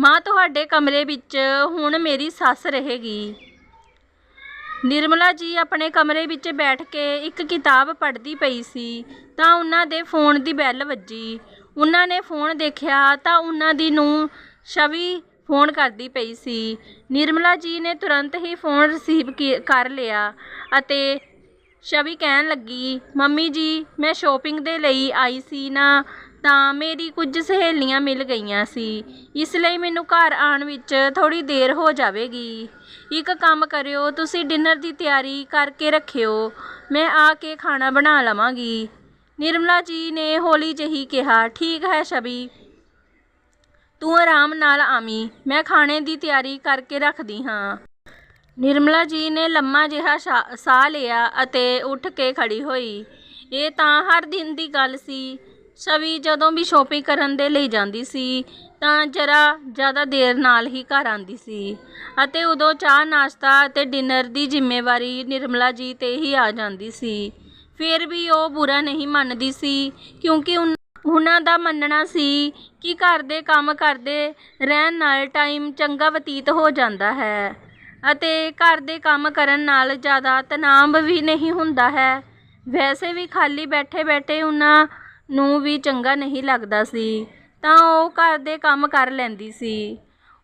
ਮਾਂ ਤੁਹਾਡੇ ਕਮਰੇ ਵਿੱਚ ਹੁਣ ਮੇਰੀ ਸੱਸ ਰਹੇਗੀ। ਨਿਰਮਲਾ ਜੀ ਆਪਣੇ ਕਮਰੇ ਵਿੱਚ ਬੈਠ ਕੇ ਇੱਕ ਕਿਤਾਬ ਪੜ੍ਹਦੀ ਪਈ ਸੀ, ਤਾਂ ਉਹਨਾਂ ਦੇ ਫੋਨ ਦੀ ਬੈਲ ਵੱਜੀ। ਉਹਨਾਂ ਨੇ ਫੋਨ ਦੇਖਿਆ ਤਾਂ ਉਹਨਾਂ ਦੀ ਨੂੰ ਛਵੀ ਫੋਨ ਕਰਦੀ ਪਈ ਸੀ। ਨਿਰਮਲਾ ਜੀ ਨੇ ਤੁਰੰਤ ਹੀ ਫੋਨ ਰਿਸੀਵ ਕੀ- ਕਰ ਲਿਆ ਅਤੇ ਛਵੀ ਕਹਿਣ ਲੱਗੀ, ਮੰਮੀ ਜੀ, ਮੈਂ ਸ਼ੋਪਿੰਗ ਦੇ ਲਈ ਆਈ ਸੀ ਨਾ ਤਾਂ ਮੇਰੀ ਕੁਝ ਸਹੇਲੀਆਂ ਮਿਲ ਗਈਆਂ ਸੀ। ਇਸ ਲਈ ਮੈਨੂੰ ਘਰ ਆਉਣ ਵਿੱਚ ਥੋੜ੍ਹੀ ਦੇਰ ਹੋ ਜਾਵੇਗੀ। ਇੱਕ ਕੰਮ ਕਰਿਓ, ਤੁਸੀਂ ਡਿਨਰ ਦੀ ਤਿਆਰੀ ਕਰਕੇ ਰੱਖਿਓ। ਮੈਂ ਆ ਕੇ ਖਾਣਾ ਬਣਾ ਲਵਾਂਗੀ। ਨਿਰਮਲਾ ਜੀ ਨੇ ਹੌਲੀ ਜਿਹੀ ਕਿਹਾ, ਠੀਕ ਹੈ ਛਵੀ ਤੂੰ ਆਰਾਮ ਨਾਲ ਆਵੀਂ। ਮੈਂ ਖਾਣੇ ਦੀ ਤਿਆਰੀ ਕਰਕੇ ਰੱਖਦੀ ਹਾਂ। ਨਿਰਮਲਾ ਜੀ ਨੇ ਲੰਮਾ ਜਿਹਾ ਸ਼ਾ- ਸਾਹ ਲਿਆ ਅਤੇ ਉੱਠ ਕੇ ਖੜੀ ਹੋਈ। ਇਹ ਤਾਂ ਹਰ ਦਿਨ ਦੀ ਗੱਲ ਸੀ। ਛਵੀ ਜਦੋਂ ਵੀ ਸ਼ੋਪਿੰਗ ਕਰਨ ਦੇ ਲਈ ਜਾਂਦੀ ਸੀ, ਤਾਂ ਜਰਾ ਜ਼ਿਆਦਾ ਦੇਰ ਨਾਲ ਹੀ ਘਰ ਆਉਂਦੀ ਸੀ। ਅਤੇ ਉਦੋਂ ਚਾਹ, ਨਾਸ਼ਤਾ ਅਤੇ ਡਿਨਰ ਦੀ ਜ਼ਿੰਮੇਵਾਰੀ ਨਿਰਮਲਾ ਜੀ ਤੇ ਹੀ ਆ ਜਾਂਦੀ ਸੀ। ਫਿਰ ਵੀ ਉਹ ਬੁਰਾ ਨਹੀਂ ਮੰਨਦੀ ਸੀ, ਕਿਉਂਕਿ ਉਹਨਾਂ ਦਾ ਮੰਨਣਾ ਸੀ ਕਿ ਘਰ ਦੇ ਕੰਮ ਕਰਦੇ ਰਹਿਣ ਨਾਲ ਟਾਈਮ ਚੰਗਾ ਬਤੀਤ ਹੋ ਜਾਂਦਾ ਹੈ ਅਤੇ ਘਰ ਦੇ ਕੰਮ ਕਰਨ ਨਾਲ ਜ਼ਿਆਦਾ ਤਣਾਅ ਵੀ ਨਹੀਂ ਹੁੰਦਾ ਹੈ। ਵੈਸੇ ਵੀ ਖਾਲੀ ਬੈਠੇ ਬੈਠੇ ਉਹਨਾਂ ਨੂੰ ਵੀ ਚੰਗਾ ਨਹੀਂ ਲੱਗਦਾ ਸੀ, ਤਾਂ ਉਹ ਘਰ ਦੇ ਕੰਮ ਕਰ ਲੈਂਦੀ ਸੀ।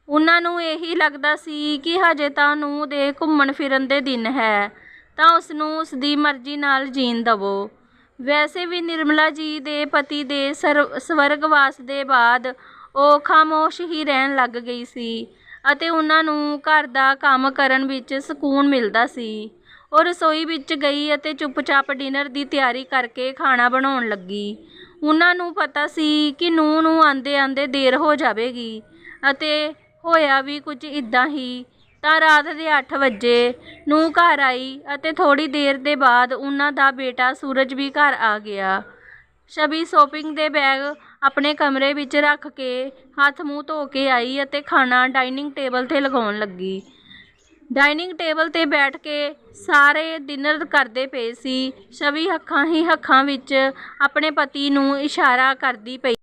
ਉਹਨਾਂ ਨੂੰ ਇਹੀ ਲੱਗਦਾ ਸੀ ਕਿ ਹਜੇ ਤਾਂ ਨੂੰ ਦੇ ਘੁੰਮਣ ਫਿਰਨ ਦੇ ਦਿਨ ਹੈ, ਤਾਂ ਉਸ ਨੂੰ ਉਸ ਦੀ ਮਰਜ਼ੀ ਨਾਲ ਜੀਣ ਦਵੋ। ਵੈਸੇ ਵੀ ਨਿਰਮਲਾ ਜੀ ਦੇ ਪਤੀ ਦੇ ਸਰਵ- ਸਵਰਗਵਾਸ ਦੇ ਬਾਅਦ ਉਹ ਖਾਮੋਸ਼ ਹੀ ਰਹਿਣ ਲੱਗ ਗਈ ਸੀ ਅਤੇ ਉਹਨਾਂ ਨੂੰ ਘਰ ਦਾ ਕੰਮ ਕਰਨ ਵਿੱਚ ਸਕੂਨ ਮਿਲਦਾ ਸੀ। ਉਹ ਰਸੋਈ ਵਿੱਚ ਗਈ ਅਤੇ ਚੁੱਪਚਾਪ ਡਿਨਰ ਦੀ ਤਿਆਰੀ ਕਰਕੇ ਖਾਣਾ ਬਣਾਉਣ ਲੱਗੀ। ਉਹਨਾਂ ਨੂੰ ਪਤਾ ਸੀ ਕਿ ਨੂੰਹ ਨੂੰ ਆਂਦੇ ਆਂਦੇ ਦੇਰ ਹੋ ਜਾਵੇਗੀ ਅਤੇ ਹੋਇਆ ਵੀ ਕੁਝ ਇਦਾਂ ਹੀ। ਤਾਂ ਰਾਤ ਦੇ 8 ਵਜੇ ਨੂੰ ਘਰ ਆਈ ਅਤੇ ਥੋੜੀ ਦੇਰ ਦੇ ਬਾਅਦ ਉਹਨਾਂ ਦਾ ਬੇਟਾ ਸੂਰਜ ਵੀ ਘਰ ਆ ਗਿਆ। ਸ਼ਬੀ ਸ਼ੋਪਿੰਗ ਦੇ ਬੈਗ ਆਪਣੇ ਕਮਰੇ ਵਿੱਚ ਰੱਖ ਕੇ ਹੱਥ ਮੂੰਹ ਧੋ ਕੇ ਆਈ ਅਤੇ ਖਾਣਾ ਡਾਈਨਿੰਗ ਟੇਬਲ ਤੇ ਲਗਾਉਣ ਲੱਗੀ। ਡਾਈਨਿੰਗ ਟੇਬਲ ਤੇ ਬੈਠ ਕੇ ਸਾਰੇ ਡਿਨਰ ਕਰਦੇ ਪਏ ਸੀ। ਸ਼ਵੀ ਅੱਖਾਂ ਹੀ ਅੱਖਾਂ ਵਿੱਚ ਆਪਣੇ ਪਤੀ ਨੂੰ ਇਸ਼ਾਰਾ ਕਰਦੀ ਪਈ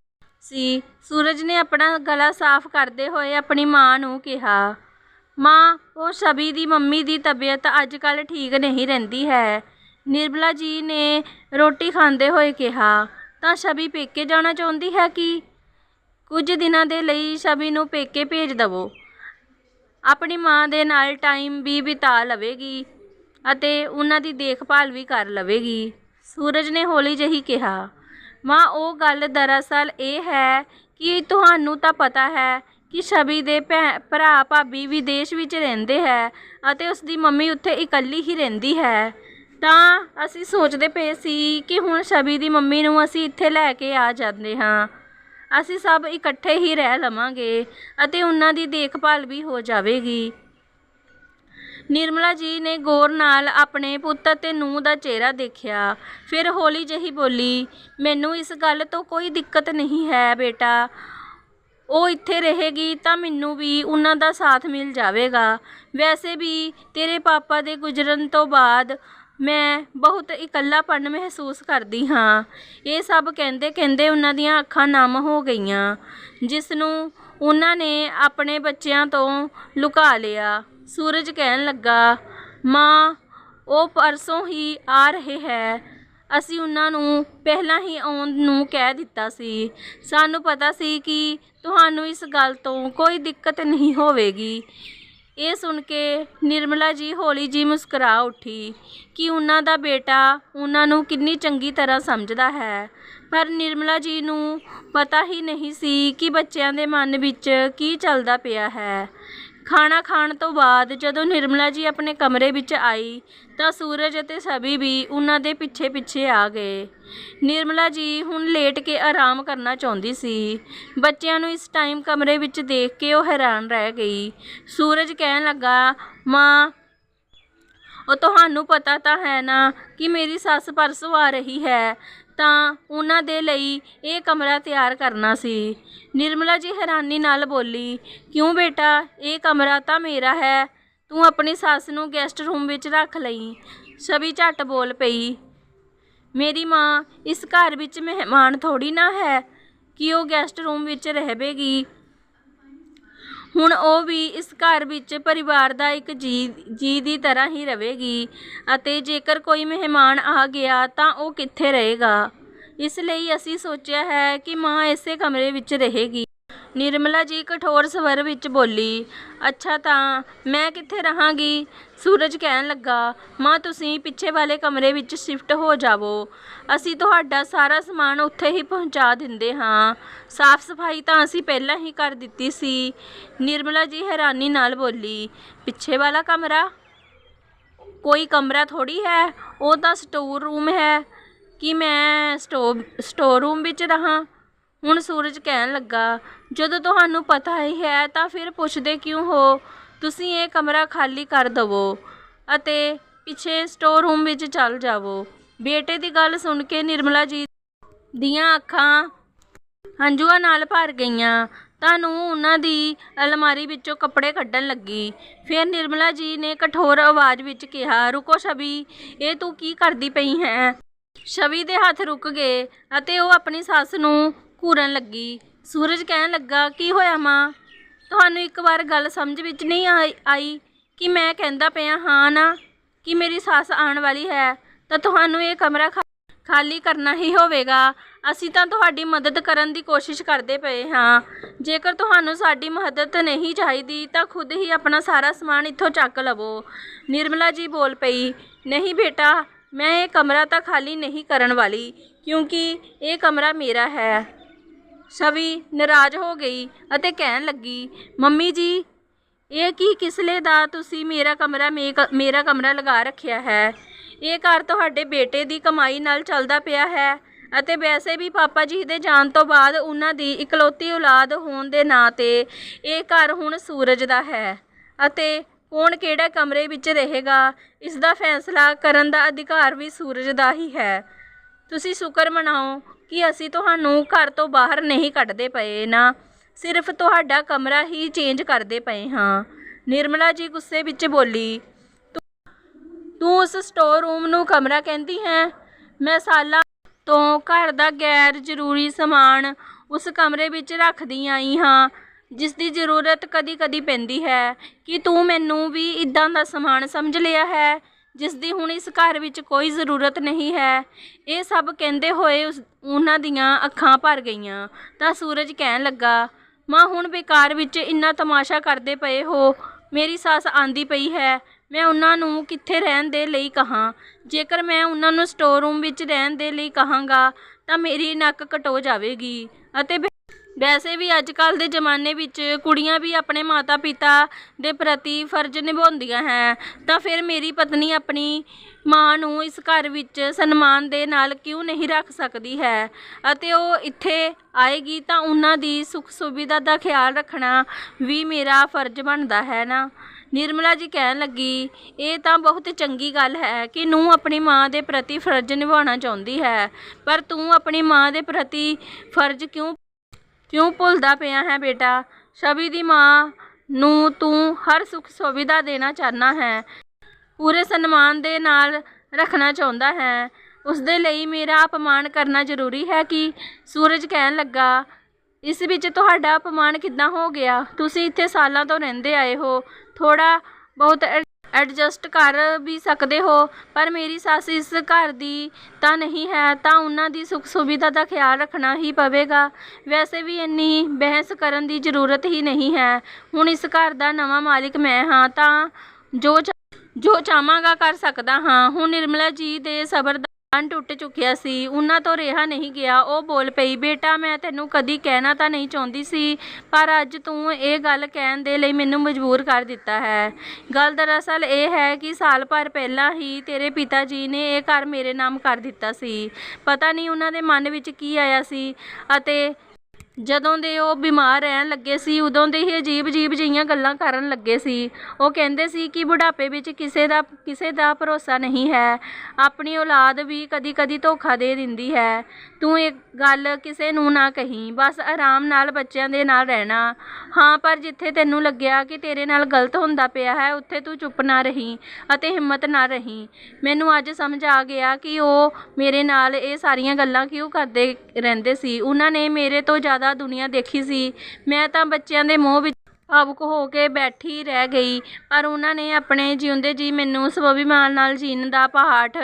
ਸੀ। ਸੂਰਜ ਨੇ ਆਪਣਾ ਗਲਾ ਸਾਫ਼ ਕਰਦੇ ਹੋਏ ਆਪਣੀ ਮਾਂ ਨੂੰ ਕਿਹਾ, ਮਾਂ, ਉਹ ਸ਼ਬੀ ਦੀ ਮੰਮੀ ਦੀ ਤਬੀਅਤ ਅੱਜ ਕੱਲ੍ਹ ਠੀਕ ਨਹੀਂ ਰਹਿੰਦੀ ਹੈ। ਨਿਰਮਲਾ ਜੀ ਨੇ ਰੋਟੀ ਖਾਂਦੇ ਹੋਏ ਕਿਹਾ, ਤਾਂ ਸ਼ਬੀ ਪੇਕੇ ਜਾਣਾ ਚਾਹੁੰਦੀ ਹੈ ਕਿ? ਕੁਝ ਦਿਨਾਂ ਦੇ ਲਈ ਸ਼ਬੀ ਨੂੰ ਪੇਕੇ ਭੇਜ ਦਵੋ। ਆਪਣੀ ਮਾਂ ਦੇ ਨਾਲ ਟਾਈਮ ਵੀ ਬਿਤਾ ਲਵੇਗੀ। ਅਤੇ ਉਹਨਾਂ ਦੀ ਦੇਖਭਾਲ ਵੀ ਕਰ ਲਵੇਗੀ। ਸੂਰਜ ਨੇ ਹੌਲੀ ਜਿਹੀ ਕਿਹਾ, ਮਾਂ, ਉਹ ਗੱਲ ਦਰਅਸਲ ਇਹ ਹੈ ਕਿ ਤੁਹਾਨੂੰ ਤਾਂ ਪਤਾ ਹੈ ਕਿ ਛਵੀ ਦੇ ਭੈ, ਭਰਾ ਭਾਬੀ ਵਿਦੇਸ਼ ਵਿੱਚ ਰਹਿੰਦੇ ਹੈ ਅਤੇ ਉਸ ਦੀ ਮੰਮੀ ਉੱਥੇ ਇਕੱਲੀ ਹੀ ਰਹਿੰਦੀ ਹੈ। ਤਾਂ ਅਸੀਂ ਸੋਚਦੇ ਪਏ ਸੀ ਕਿ ਹੁਣ ਛਵੀ ਦੀ ਮੰਮੀ ਨੂੰ ਅਸੀਂ ਇੱਥੇ ਲੈ ਕੇ ਆ ਜਾਂਦੇ ਹਾਂ। ਅਸੀਂ ਸਭ ਇਕੱਠੇ ਹੀ ਰਹਿ ਲਵਾਂਗੇ ਅਤੇ ਉਹਨਾਂ ਦੀ ਦੇਖਭਾਲ ਵੀ ਹੋ ਜਾਵੇਗੀ। ਨਿਰਮਲਾ ਜੀ ਨੇ ਗੌਰ ਨਾਲ ਆਪਣੇ ਪੁੱਤ ਅਤੇ ਨੂੰਹ ਦਾ ਚਿਹਰਾ ਦੇਖਿਆ। ਫਿਰ ਹੌਲੀ ਜਿਹੀ ਬੋਲੀ, ਮੈਨੂੰ ਇਸ ਗੱਲ ਤੋਂ ਕੋਈ ਦਿੱਕਤ ਨਹੀਂ ਹੈ ਬੇਟਾ। ਉਹ ਇੱਥੇ ਰਹੇਗੀ ਤਾਂ ਮੈਨੂੰ ਵੀ ਉਹਨਾਂ ਦਾ ਸਾਥ ਮਿਲ ਜਾਵੇਗਾ। ਵੈਸੇ ਵੀ ਤੇਰੇ ਪਾਪਾ ਦੇ ਗੁਜ਼ਰਨ ਤੋਂ ਬਾਅਦ ਮੈਂ ਬਹੁਤ ਇਕੱਲਾਪਨ ਮਹਿਸੂਸ ਕਰਦੀ ਹਾਂ। ਇਹ ਸਭ ਕਹਿੰਦੇ ਕਹਿੰਦੇ ਉਹਨਾਂ ਦੀਆਂ ਅੱਖਾਂ ਨਮ ਹੋ ਗਈਆਂ, ਜਿਸ ਨੂੰ ਉਹਨਾਂ ਨੇ ਆਪਣੇ ਬੱਚਿਆਂ ਤੋਂ ਲੁਕਾ ਲਿਆ। ਸੂਰਜ ਕਹਿਣ ਲੱਗਾ, ਮਾਂ, ਉਹ ਪਰਸੋਂ ਹੀ ਆ ਰਹੇ ਹੈ। ਅਸੀਂ ਉਹਨਾਂ ਨੂੰ ਪਹਿਲਾਂ ਹੀ ਆਉਣ ਨੂੰ ਕਹਿ ਦਿੱਤਾ ਸੀ। ਸਾਨੂੰ ਪਤਾ ਸੀ ਕਿ ਤੁਹਾਨੂੰ ਇਸ ਗੱਲ ਤੋਂ ਕੋਈ ਦਿੱਕਤ ਨਹੀਂ ਹੋਵੇਗੀ। ਇਹ ਸੁਣ ਕੇ ਨਿਰਮਲਾ ਜੀ ਹੌਲੀ ਜੀ ਮੁਸਕਰਾ ਉੱਠੀ ਕਿ ਉਹਨਾਂ ਦਾ ਬੇਟਾ ਉਹਨਾਂ ਨੂੰ ਕਿੰਨੀ ਚੰਗੀ ਤਰ੍ਹਾਂ ਸਮਝਦਾ ਹੈ। ਪਰ ਨਿਰਮਲਾ ਜੀ ਨੂੰ ਪਤਾ ਹੀ ਨਹੀਂ ਸੀ ਕਿ ਬੱਚਿਆਂ ਦੇ ਮਨ ਵਿੱਚ ਕੀ ਚੱਲਦਾ ਪਿਆ ਹੈ। ਖਾਣਾ ਖਾਣ ਤੋਂ ਬਾਅਦ ਜਦੋਂ ਨਿਰਮਲਾ ਜੀ ਆਪਣੇ ਕਮਰੇ ਵਿੱਚ ਆਈ ਤਾਂ ਸੂਰਜ ਅਤੇ ਸਭੀ ਵੀ ਉਹਨਾਂ ਦੇ ਪਿੱਛੇ ਪਿੱਛੇ ਆ ਗਏ। ਨਿਰਮਲਾ ਜੀ ਹੁਣ ਲੇਟ ਕੇ ਆਰਾਮ ਕਰਨਾ ਚਾਹੁੰਦੀ ਸੀ। ਬੱਚਿਆਂ ਨੂੰ ਇਸ ਟਾਈਮ ਕਮਰੇ ਵਿੱਚ ਦੇਖ ਕੇ ਉਹ ਹੈਰਾਨ ਰਹਿ ਗਈ। ਸੂਰਜ ਕਹਿਣ ਲੱਗਾ, ਮਾਂ, ਉਹ ਤੁਹਾਨੂੰ ਪਤਾ ਤਾਂ ਹੈ ਨਾ ਕਿ ਮੇਰੀ ਸੱਸ ਪਰਸੋਂ ਆ ਰਹੀ ਹੈ। ਤਾਂ ਉਹਨਾਂ ਦੇ ਲਈ ਇਹ ਕਮਰਾ ਤਿਆਰ ਕਰਨਾ ਸੀ। ਨਿਰਮਲਾ ਜੀ ਹੈਰਾਨੀ ਨਾਲ ਬੋਲੀ, ਕਿਉਂ ਬੇਟਾ, ਇਹ ਕਮਰਾ ਤਾਂ ਮੇਰਾ ਹੈ। ਤੂੰ ਆਪਣੀ ਸੱਸ ਨੂੰ ਗੈਸਟ ਰੂਮ ਵਿੱਚ ਰੱਖ ਲਈ। ਛਵੀ ਝੱਟ ਬੋਲ ਪਈ, ਮੇਰੀ ਮਾਂ, ਇਸ ਘਰ ਵਿੱਚ ਮਹਿਮਾਨ ਥੋੜੀ ਨਾ ਹੈ। ਕਿ ਉਹ ਗੈਸਟ ਰੂਮ ਵਿੱਚ ਰਹੇਗੀ ਹੁਣ ਉਹ ਵੀ ਇਸ ਘਰ ਵਿੱਚ ਪਰਿਵਾਰ ਦਾ ਇੱਕ ਜੀ ਜੀ ਦੀ ਤਰ੍ਹਾਂ ਹੀ ਰਹੇਗੀ ਅਤੇ ਜੇਕਰ ਕੋਈ ਮਹਿਮਾਨ ਆ ਗਿਆ ਤਾਂ ਉਹ ਕਿੱਥੇ ਰਹੇਗਾ? ਇਸ ਲਈ ਅਸੀਂ ਸੋਚਿਆ ਹੈ ਕਿ ਮਾਂ ਇਸੇ ਕਮਰੇ ਵਿੱਚ ਰਹੇਗੀ। ਨਿਰਮਲਾ ਜੀ ਕਠੋਰ ਸਵਰ ਵਿੱਚ ਬੋਲੀ, ਅੱਛਾ ਤਾਂ ਮੈਂ ਕਿੱਥੇ ਰਹਾਂਗੀ? ਸੂਰਜ ਕਹਿਣ ਲੱਗਾ, ਮਾਂ, ਤੁਸੀਂ ਪਿੱਛੇ ਵਾਲੇ ਕਮਰੇ ਵਿੱਚ ਸ਼ਿਫਟ ਹੋ ਜਾਵੋ। ਅਸੀਂ ਤੁਹਾਡਾ ਸਾਰਾ ਸਮਾਨ ਉੱਥੇ ਹੀ ਪਹੁੰਚਾ ਦਿੰਦੇ ਹਾਂ। ਸਾਫ਼ ਸਫ਼ਾਈ ਤਾਂ ਅਸੀਂ ਪਹਿਲਾਂ ਹੀ ਕਰ ਦਿੱਤੀ ਸੀ। ਨਿਰਮਲਾ ਜੀ ਹੈਰਾਨੀ ਨਾਲ ਬੋਲੀ, ਪਿੱਛੇ ਵਾਲਾ ਕਮਰਾ? ਕੋਈ ਕਮਰਾ ਥੋੜੀ ਹੈ? ਉਹ ਤਾਂ ਸਟੋਰ ਰੂਮ ਹੈ। ਕਿ ਮੈਂ ਸਟੋ ਸਟੋਰ ਰੂਮ ਵਿੱਚ ਰਹਾਂ? ਹੁਣ ਸੂਰਜ ਕਹਿਣ ਲੱਗਾ, ਜਦੋਂ ਤੁਹਾਨੂੰ ਪਤਾ ਹੀ ਹੈ ਤਾਂ ਫਿਰ ਪੁੱਛਦੇ ਕਿਉਂ ਹੋ? ਤੁਸੀਂ ਇਹ ਕਮਰਾ ਖਾਲੀ ਕਰ ਦਵੋ ਅਤੇ ਪਿੱਛੇ ਸਟੋਰ ਰੂਮ ਵਿੱਚ ਚੱਲ ਜਾਵੋ। ਬੇਟੇ ਦੀ ਗੱਲ ਸੁਣ ਕੇ ਨਿਰਮਲਾ ਜੀ ਦੀਆਂ ਅੱਖਾਂ ਹੰਝੂਆਂ ਨਾਲ ਭਰ ਗਈਆਂ। ਤਾਂ ਨੂੰ ਉਹਨਾਂ ਦੀ ਅਲਮਾਰੀ ਵਿੱਚੋਂ ਕੱਪੜੇ ਕੱਢਣ ਲੱਗੀ। ਫਿਰ ਨਿਰਮਲਾ ਜੀ ਨੇ ਕਠੋਰ ਆਵਾਜ਼ ਵਿੱਚ ਕਿਹਾ, ਰੁਕੋ ਛਵੀ ਇਹ ਤੂੰ ਕੀ ਕਰਦੀ ਪਈ ਹੈ? ਛਵੀ ਦੇ ਹੱਥ ਰੁਕ ਗਏ ਅਤੇ ਉਹ ਆਪਣੀ ਸੱਸ ਨੂੰ ਘੂਰਨ ਲੱਗੀ। ਸੂਰਜ ਕਹਿਣ ਲੱਗਾ, ਕੀ ਹੋਇਆ ਮਾਂ? ਤੁਹਾਨੂੰ ਇੱਕ ਵਾਰ ਗੱਲ ਸਮਝ ਵਿੱਚ ਨਹੀਂ ਆਈ ਕਿ ਮੈਂ ਕਹਿੰਦਾ ਪਿਆ, ਹਾਂ ਨਾ, ਕਿ ਮੇਰੀ ਸੱਸ ਆਉਣ ਵਾਲੀ ਹੈ, ਤਾਂ ਤੁਹਾਨੂੰ ਇਹ ਕਮਰਾ ਖਾ- ਖਾਲੀ ਕਰਨਾ ਹੀ ਹੋਵੇਗਾ। ਅਸੀਂ ਤਾਂ ਤੁਹਾਡੀ ਮਦਦ ਕਰਨ ਦੀ ਕੋਸ਼ਿਸ਼ ਕਰਦੇ ਪਏ ਹਾਂ। ਜੇਕਰ ਤੁਹਾਨੂੰ ਸਾਡੀ ਮਦਦ ਨਹੀਂ ਚਾਹੀਦੀ, ਤਾਂ ਖੁਦ ਹੀ ਆਪਣਾ ਸਾਰਾ ਸਮਾਨ ਇੱਥੋਂ ਚੱਕ ਲਵੋ। ਨਿਰਮਲਾ ਜੀ ਬੋਲ ਪਈ, ਨਹੀਂ ਬੇਟਾ, ਮੈਂ ਇਹ ਕਮਰਾ ਤਾਂ ਖਾਲੀ ਨਹੀਂ ਕਰਨ ਵਾਲੀ, ਕਿਉਂਕਿ ਇਹ ਕਮਰਾ ਮੇਰਾ ਹੈ। ਛਵੀ ਨਾਰਾਜ਼ ਹੋ ਗਈ ਅਤੇ ਕਹਿਣ ਲੱਗੀ, ਮੰਮੀ ਜੀ, ਇਹ ਕੀ ਕਿਸਲੇ ਦਾ ਤੁਸੀਂ ਮੇਰਾ ਕਮਰਾ ਮੇ- ਮੇਰਾ ਕਮਰਾ ਲਗਾ ਰੱਖਿਆ ਹੈ? ਇਹ ਘਰ ਤੁਹਾਡੇ ਬੇਟੇ ਦੀ ਕਮਾਈ ਨਾਲ ਚੱਲਦਾ ਪਿਆ ਹੈ ਅਤੇ ਵੈਸੇ ਵੀ ਪਾਪਾ ਜੀ ਦੇ ਜਾਣ ਤੋਂ ਬਾਅਦ ਉਹਨਾਂ ਦੀ ਇਕਲੌਤੀ ਔਲਾਦ ਹੋਣ ਦੇ ਨਾਂ ਤੇ ਇਹ ਘਰ ਹੁਣ ਸੂਰਜ ਦਾ ਹੈ ਅਤੇ ਕੌਣ ਕਿਹੜੇ ਕਮਰੇ ਵਿੱਚ ਰਹੇਗਾ, ਇਸ ਦਾ ਫੈਸਲਾ ਕਰਨ ਦਾ ਅਧਿਕਾਰ ਵੀ ਸੂਰਜ ਦਾ ਹੀ ਹੈ। ਤੁਸੀਂ ਸ਼ੁਕਰ ਮਨਾਓ ਕਿ ਅਸੀਂ ਤੁਹਾਨੂੰ ਘਰ ਤੋਂ ਬਾਹਰ ਨਹੀਂ ਕੱਢਦੇ ਪਏ ਨਾ, ਸਿਰਫ ਤੁਹਾਡਾ ਕਮਰਾ ਹੀ ਚੇਂਜ ਕਰਦੇ ਪਏ ਹਾਂ। ਨਿਰਮਲਾ ਜੀ ਗੁੱਸੇ ਵਿੱਚ ਬੋਲੀ, "ਤੂੰ- ਤੂੰ ਉਸ ਸਟੋਰ ਰੂਮ ਨੂੰ ਕਮਰਾ ਕਹਿੰਦੀ ਹੈ? ਮੈਂ ਸਾਲਾਂ ਤੋਂ ਘਰ ਦਾ ਗੈਰ ਜ਼ਰੂਰੀ ਸਮਾਨ ਉਸ ਕਮਰੇ ਵਿੱਚ ਰੱਖਦੀ ਆਈ ਹਾਂ, ਜਿਸ ਦੀ ਜ਼ਰੂਰਤ ਕਦੀ-ਕਦੀ ਪੈਂਦੀ ਹੈ। ਕਿ ਤੂੰ ਮੈਨੂੰ ਵੀ ਇਦਾਂ ਦਾ ਸਮਾਨ ਸਮਝ ਲਿਆ ਹੈ? ਜਿਸ ਦੀ ਹੁਣ ਇਸ ਘਰ ਵਿੱਚ ਕੋਈ ਜ਼ਰੂਰਤ ਨਹੀਂ ਹੈ। ਇਹ ਸਭ ਕਹਿੰਦੇ ਹੋਏ ਉਸ, ਉਹਨਾਂ ਦੀਆਂ ਅੱਖਾਂ ਭਰ ਗਈਆਂ। ਤਾਂ ਸੂਰਜ ਕਹਿਣ ਲੱਗਾ, ਮਾਂ, ਹੁਣ ਬੇਕਾਰ ਵਿੱਚ ਇੰਨਾ ਤਮਾਸ਼ਾ ਕਰਦੇ ਪਏ ਹੋ। ਮੇਰੀ ਸੱਸ ਆਂਦੀ ਪਈ ਹੈ। ਮੈਂ ਉਹਨਾਂ ਨੂੰ ਕਿੱਥੇ ਰਹਿਣ ਦੇ ਲਈ ਕਹਾਂ? ਜੇਕਰ ਮੈਂ ਉਹਨਾਂ ਨੂੰ ਸਟੋਰ ਰੂਮ ਵਿੱਚ ਰਹਿਣ ਦੇ ਲਈ ਕਹਾਂਗਾ, ਤਾਂ ਮੇਰੀ ਨੱਕ ਕਟੋ ਜਾਵੇਗੀ ਅਤੇ ਵੈ- ਵੈਸੇ ਵੀ ਅੱਜ ਕੱਲ ਦੇ ਜ਼ਮਾਨੇ ਵਿੱਚ ਕੁੜੀਆਂ ਵੀ ਆਪਣੇ ਮਾਤਾ ਪਿਤਾ ਦੇ ਪ੍ਰਤੀ ਫਰਜ਼ ਨਿਭਾਉਂਦੀਆਂ ਹੈ। ਤਾਂ ਫਿਰ ਮੇਰੀ ਪਤਨੀ ਆਪਣੀ ਮਾਂ ਨੂੰ ਇਸ ਘਰ ਵਿੱਚ ਸਨਮਾਨ ਦੇ ਨਾਲ ਕਿਉਂ ਨਹੀਂ ਰੱਖ ਸਕਦੀ ਹੈ? ਅਤੇ ਉਹ ਇੱਥੇ ਆਏਗੀ ਤਾਂ ਉਹਨਾਂ ਦੀ ਸੁੱਖ ਸੁਵਿਧਾ ਦਾ ਖਿਆਲ ਰੱਖਣਾ ਵੀ ਮੇਰਾ ਫਰਜ਼ ਬਣਦਾ ਹੈ ਨਾ? ਨਿਰਮਲਾ ਜੀ ਕਹਿਣ ਲੱਗੀ, ਇਹ ਤਾਂ ਬਹੁਤ ਚੰਗੀ ਗੱਲ ਹੈ ਕਿ ਨੂੰ ਆਪਣੀ ਮਾਂ ਦੇ ਪ੍ਰਤੀ ਫਰਜ਼ ਨਿਭਾਉਣਾ ਚਾਹੁੰਦੀ ਹੈ, ਪਰ ਤੂੰ ਆਪਣੀ ਮਾਂ ਦੇ ਪ੍ਰਤੀ ਫਰਜ਼ ਕਿਉਂ ਕਿਉਂ ਭੁੱਲਦਾ ਪਿਆ ਹੈ ਬੇਟਾ? ਛਵੀ ਦੀ ਮਾਂ ਨੂੰ ਤੂੰ ਹਰ ਸੁੱਖ ਸੁਵਿਧਾ ਦੇਣਾ ਚਾਹਨਾ ਹੈ। ਪੂਰੇ ਸਨਮਾਨ ਦੇ ਨਾਲ ਰੱਖਣਾ ਚਾਹੁੰਦਾ ਹੈ। ਉਸ ਦੇ ਲਈ ਮੇਰਾ ਅਪਮਾਨ ਕਰਨਾ ਜ਼ਰੂਰੀ ਹੈ ਕਿ ਸੂਰਜ ਕਹਿਣ ਲੱਗਾ, ਇਸ ਵਿੱਚ ਤੁਹਾਡਾ ਅਪਮਾਨ ਕਿੱਦਾਂ ਹੋ ਗਿਆ? ਤੁਸੀਂ ਇੱਥੇ ਸਾਲਾਂ ਤੋਂ ਰਹਿੰਦੇ ਆਏ ਹੋ। ਥੋੜਾ ਬਹੁਤ ਐਡਜਸਟ ਕਰ ਵੀ ਸਕਦੇ ਹੋ, ਪਰ ਮੇਰੀ ਸੱਸ ਇਸ ਘਰ ਦੀ ਤਾਂ ਨਹੀਂ ਹੈ, ਤਾਂ ਉਹਨਾਂ ਦੀ ਸੁੱਖ ਸੁਵਿਧਾ ਦਾ ਖਿਆਲ ਰੱਖਣਾ ਹੀ ਪਵੇਗਾ। ਵੈਸੇ ਵੀ ਇੰਨੀ ਬਹਿਸ ਕਰਨ ਦੀ ਜ਼ਰੂਰਤ ਹੀ ਨਹੀਂ ਹੈ। ਹੁਣ ਇਸ ਘਰ ਦਾ ਨਵਾਂ ਮਾਲਿਕ ਮੈਂ ਹਾਂ, ਤਾਂ ਜੋ ਚ- ਜੋ ਚਾਹਾਂਗਾ ਕਰ ਸਕਦਾ ਹਾਂ। ਹੁਣ ਨਿਰਮਲਾ ਜੀ ਦੇ ਸਬਰ ਦਾ ਟੁੱਟ ਚੁੱਕਿਆ ਸੀ, ਉਹਨਾਂ ਤੋਂ ਰਿਹਾ ਨਹੀਂ ਗਿਆ। ਉਹ ਬੋਲ ਪਈ, ਬੇਟਾ, ਮੈਂ ਤੈਨੂੰ ਕਦੀ ਕਹਿਣਾ ਤਾਂ ਨਹੀਂ ਚਾਹੁੰਦੀ ਸੀ, ਪਰ ਅੱਜ ਤੂੰ ਇਹ ਗੱਲ ਕਹਿਣ ਦੇ ਲਈ ਮੈਨੂੰ ਮਜਬੂਰ ਕਰ ਦਿੱਤਾ ਹੈ। ਗੱਲ ਦਰਅਸਲ ਇਹ ਹੈ ਕਿ ਸਾਲ ਭਰ ਪਹਿਲਾਂ ਹੀ ਤੇਰੇ ਪਿਤਾ ਜੀ ਨੇ ਇਹ ਘਰ ਮੇਰੇ ਨਾਮ ਕਰ ਦਿੱਤਾ ਸੀ। ਪਤਾ ਨਹੀਂ ਉਹਨਾਂ ਦੇ ਮਨ ਵਿੱਚ ਕੀ ਆਇਆ ਸੀ ਅਤੇ ਜਦੋਂ ਦੇ ਉਹ ਬਿਮਾਰ ਰਹਿਣ ਲੱਗੇ ਸੀ, ਉਦੋਂ ਦੇ ਹੀ ਅਜੀਬ-ਅਜੀਬ ਜਿਹੀਆਂ ਗੱਲਾਂ ਕਰਨ ਲੱਗੇ ਸੀ। ਉਹ ਕਹਿੰਦੇ ਸੀ ਕਿ ਬੁਢਾਪੇ ਵਿੱਚ ਕਿਸੇ ਦਾ ਕਿਸੇ ਦਾ ਭਰੋਸਾ ਨਹੀਂ ਹੈ। ਆਪਣੀ ਔਲਾਦ ਵੀ ਕਦੀ-ਕਦੀ ਧੋਖਾ ਦੇ ਦਿੰਦੀ ਹੈ। ਤੂੰ ਇਹ ਗੱਲ ਕਿਸੇ ਨੂੰ ਨਾ ਕਹੀਂ, ਬਸ ਆਰਾਮ ਨਾਲ ਬੱਚਿਆਂ ਦੇ ਨਾਲ ਰਹਿਣਾ। ਹਾਂ, ਪਰ ਜਿੱਥੇ ਤੈਨੂੰ ਲੱਗਿਆ ਕਿ ਤੇਰੇ ਨਾਲ ਗਲਤ ਹੁੰਦਾ ਪਿਆ ਹੈ, ਉੱਥੇ ਤੂੰ ਚੁੱਪ ਨਾ ਰਹੀ ਅਤੇ ਹਿੰਮਤ ਨਾ ਰਹੀ। ਮੈਨੂੰ ਅੱਜ ਸਮਝ ਆ ਗਿਆ ਕਿ ਉਹ ਮੇਰੇ ਨਾਲ ਇਹ ਸਾਰੀਆਂ ਗੱਲਾਂ ਕਿਉਂ ਕਰਦੇ ਰਹਿੰਦੇ ਸੀ। ਉਹਨਾਂ ਨੇ ਮੇਰੇ ਤੋਂ ਜ਼ਿਆਦਾ ਦੁਨੀਆ ਦੇਖੀ ਸੀ। ਮੈਂ ਤਾਂ ਬੱਚਿਆਂ ਦੇ ਮੋਹ ਵਿੱਚ ਭਾਵੁਕ ਹੋ ਕੇ ਬੈਠੀ ਰਹਿ ਗਈ। ਪਰ ਉਹਨਾਂ ਨੇ ਆਪਣੇ ਜਿਉਂਦੇ ਜੀ ਮੈਨੂੰ ਸਵਾਭਿਮਾਨ ਨਾਲ ਜੀਣ ਦਾ ਪਾਠ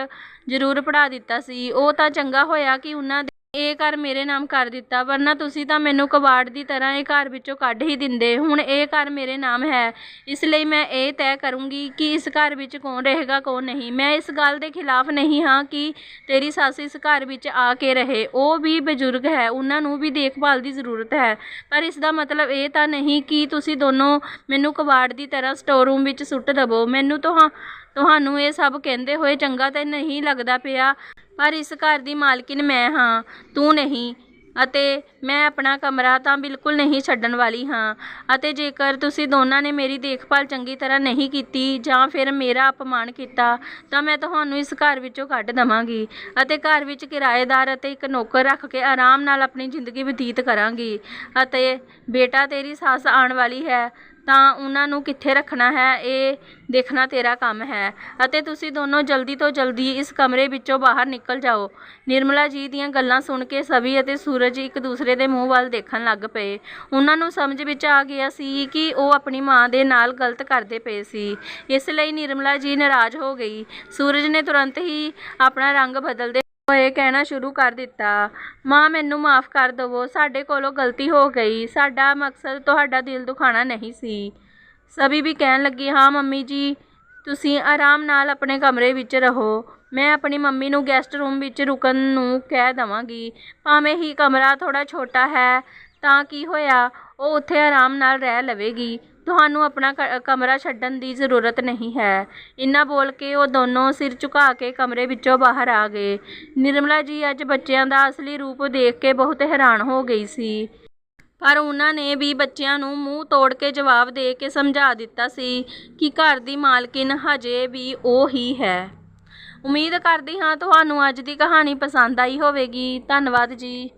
ਜ਼ਰੂਰ ਪੜ੍ਹਾ ਦਿੱਤਾ ਸੀ। ਉਹ ਤਾਂ ਚੰਗਾ ਹੋਇਆ ਕਿ ਉਹਨਾਂ ਦੇ ਇਹ ਘਰ ਮੇਰੇ ਨਾਮ ਕਰ ਦਿੱਤਾ, ਵਰਨਾ ਤੁਸੀਂ ਤਾਂ ਮੈਨੂੰ ਕਬਾੜ ਦੀ ਤਰ੍ਹਾਂ ਇਹ ਘਰ ਵਿੱਚੋਂ ਕੱਢ ਹੀ ਦਿੰਦੇ। ਹੁਣ ਇਹ ਘਰ ਮੇਰੇ ਨਾਮ ਹੈ। ਇਸ ਲਈ ਮੈਂ ਇਹ ਤੈਅ ਕਰੂੰਗੀ ਕਿ ਇਸ ਘਰ ਵਿੱਚ ਕੌਣ ਰਹੇਗਾ, ਕੌਣ ਨਹੀਂ। ਮੈਂ ਇਸ ਗੱਲ ਦੇ ਖਿਲਾਫ ਨਹੀਂ ਹਾਂ ਕਿ ਤੇਰੀ ਸੱਸ ਇਸ ਘਰ ਵਿੱਚ ਆ ਕੇ ਰਹੇ। ਉਹ ਵੀ ਬਜ਼ੁਰਗ ਹੈ, ਉਹਨਾਂ ਨੂੰ ਵੀ ਦੇਖਭਾਲ ਦੀ ਜ਼ਰੂਰਤ ਹੈ। ਪਰ ਇਸ ਦਾ ਮਤਲਬ ਇਹ ਤਾਂ ਨਹੀਂ ਕਿ ਤੁਸੀਂ ਦੋਨੋਂ ਮੈਨੂੰ ਕਬਾੜ ਦੀ ਤਰ੍ਹਾਂ ਸਟੋਰ ਰੂਮ ਵਿੱਚ ਸੁੱਟ ਦੇਵੋ। ਮੈਨੂੰ ਤੁਹਾਂ ਤੁਹਾਨੂੰ ਇਹ ਸਭ ਕਹਿੰਦੇ ਹੋਏ ਚੰਗਾ ਤਾਂ ਨਹੀਂ ਲੱਗਦਾ ਪਿਆ, ਪਰ ਇਸ ਘਰ ਦੀ ਮਾਲਕਿਨ ਮੈਂ ਹਾਂ, ਤੂੰ ਨਹੀਂ। ਅਤੇ ਮੈਂ ਆਪਣਾ ਕਮਰਾ ਤਾਂ ਬਿਲਕੁਲ ਨਹੀਂ ਛੱਡਣ ਵਾਲੀ ਹਾਂ। ਅਤੇ ਜੇਕਰ ਤੁਸੀਂ ਦੋਨਾਂ ਨੇ ਮੇਰੀ ਦੇਖਭਾਲ ਚੰਗੀ ਤਰ੍ਹਾਂ ਨਹੀਂ ਕੀਤੀ ਜਾਂ ਫਿਰ ਮੇਰਾ ਅਪਮਾਨ ਕੀਤਾ, ਤਾਂ ਮੈਂ ਤੁਹਾਨੂੰ ਇਸ ਘਰ ਵਿੱਚੋਂ ਕੱਢ ਦਵਾਂਗੀ ਅਤੇ ਘਰ ਵਿੱਚ ਕਿਰਾਏਦਾਰ ਅਤੇ ਇੱਕ ਨੌਕਰ ਰੱਖ ਕੇ ਆਰਾਮ ਨਾਲ ਆਪਣੀ ਜ਼ਿੰਦਗੀ ਬਤੀਤ ਕਰਾਂਗੀ। ਅਤੇ ਬੇਟਾ ਤੇਰੀ ਸੱਸ ਆਉਣ ਵਾਲੀ ਹੈ ਤਾਂ ਉਹਨਾਂ ਨੂੰ ਕਿੱਥੇ ਰੱਖਣਾ ਹੈ, ਇਹ ਦੇਖਣਾ ਤੇਰਾ ਕੰਮ ਹੈ। ਅਤੇ ਤੁਸੀਂ ਦੋਨੋਂ ਜਲਦੀ ਤੋਂ ਜਲਦੀ ਇਸ ਕਮਰੇ ਵਿੱਚੋਂ ਬਾਹਰ ਨਿਕਲ ਜਾਓ। ਨਿਰਮਲਾ ਜੀ ਦੀਆਂ ਗੱਲਾਂ ਸੁਣ ਕੇ ਸਵੀ ਅਤੇ ਸੂਰਜ ਇੱਕ ਦੂਸਰੇ ਦੇ ਮੂੰਹ ਵੱਲ ਦੇਖਣ ਲੱਗ ਪਏ। ਉਹਨਾਂ ਨੂੰ ਸਮਝ ਵਿੱਚ ਆ ਗਿਆ ਸੀ ਕਿ ਉਹ ਆਪਣੀ ਮਾਂ ਦੇ ਨਾਲ ਗਲਤ ਕਰਦੇ ਪਏ ਸੀ। ਇਸ ਲਈ ਨਿਰਮਲਾ ਜੀ ਨਾਰਾਜ਼ ਹੋ ਗਈ। ਸੂਰਜ ਨੇ ਤੁਰੰਤ ਹੀ ਆਪਣਾ ਰੰਗ ਬਦਲਦੇ ਹੋਏ ਕਹਿਣਾ ਸ਼ੁਰੂ ਕਰ ਦਿੱਤਾ। ਮਾਂ, ਮੈਨੂੰ ਮਾਫ ਕਰ ਦਵੋ। ਸਾਡੇ ਕੋਲੋਂ ਗਲਤੀ ਹੋ ਗਈ। ਸਾਡਾ ਮਕਸਦ ਤੁਹਾਡਾ ਦਿਲ ਦੁਖਾਣਾ ਨਹੀਂ ਸੀ। ਸਭੀ ਵੀ ਕਹਿਣ ਲੱਗੀ, ਹਾਂ ਮੰਮੀ ਜੀ, ਤੁਸੀਂ ਆਰਾਮ ਨਾਲ ਆਪਣੇ ਕਮਰੇ ਵਿੱਚ ਰਹੋ। ਮੈਂ ਆਪਣੀ ਮੰਮੀ ਨੂੰ ਗੈਸਟ ਰੂਮ ਵਿੱਚ ਰੁਕਣ ਨੂੰ ਕਹਿ ਦਵਾਂਗੀ। ਭਾਵੇਂ ਹੀ ਕਮਰਾ ਥੋੜਾ ਛੋਟਾ ਹੈ, ਤਾਂ ਕੀ ਹੋਇਆ? ਉਹ ਉੱਥੇ ਆਰਾਮ ਨਾਲ ਰਹਿ ਲਵੇਗੀ। ਤੁਹਾਨੂੰ ਆਪਣਾ ਕ- ਕਮਰਾ ਛੱਡਣ ਦੀ ਜ਼ਰੂਰਤ ਨਹੀਂ ਹੈ। ਇੰਨਾ ਬੋਲ ਕੇ ਉਹ ਦੋਨੋਂ ਸਿਰ ਝੁਕਾ ਕੇ ਕਮਰੇ ਵਿੱਚੋਂ ਬਾਹਰ ਆ ਗਏ। ਨਿਰਮਲਾ ਜੀ ਅੱਜ ਬੱਚਿਆਂ ਦਾ ਅਸਲੀ ਰੂਪ ਦੇਖ ਕੇ ਬਹੁਤ ਹੈਰਾਨ ਹੋ ਗਈ ਸੀ। ਪਰ ਉਹਨਾਂ ਨੇ ਵੀ ਬੱਚਿਆਂ ਨੂੰ ਮੂੰਹ ਤੋੜ ਕੇ ਜਵਾਬ ਦੇ ਕੇ ਸਮਝਾ ਦਿੱਤਾ ਸੀ ਕਿ ਘਰ ਦੀ ਮਾਲਕਿਨ ਹਜੇ ਵੀ ਉਹ ਹੀ ਹੈ। ਉਮੀਦ ਕਰਦੀ ਹਾਂ ਤੁਹਾਨੂੰ ਅੱਜ ਦੀ ਕਹਾਣੀ ਪਸੰਦ ਆਈ ਹੋਵੇਗੀ। ਧੰਨਵਾਦ ਜੀ।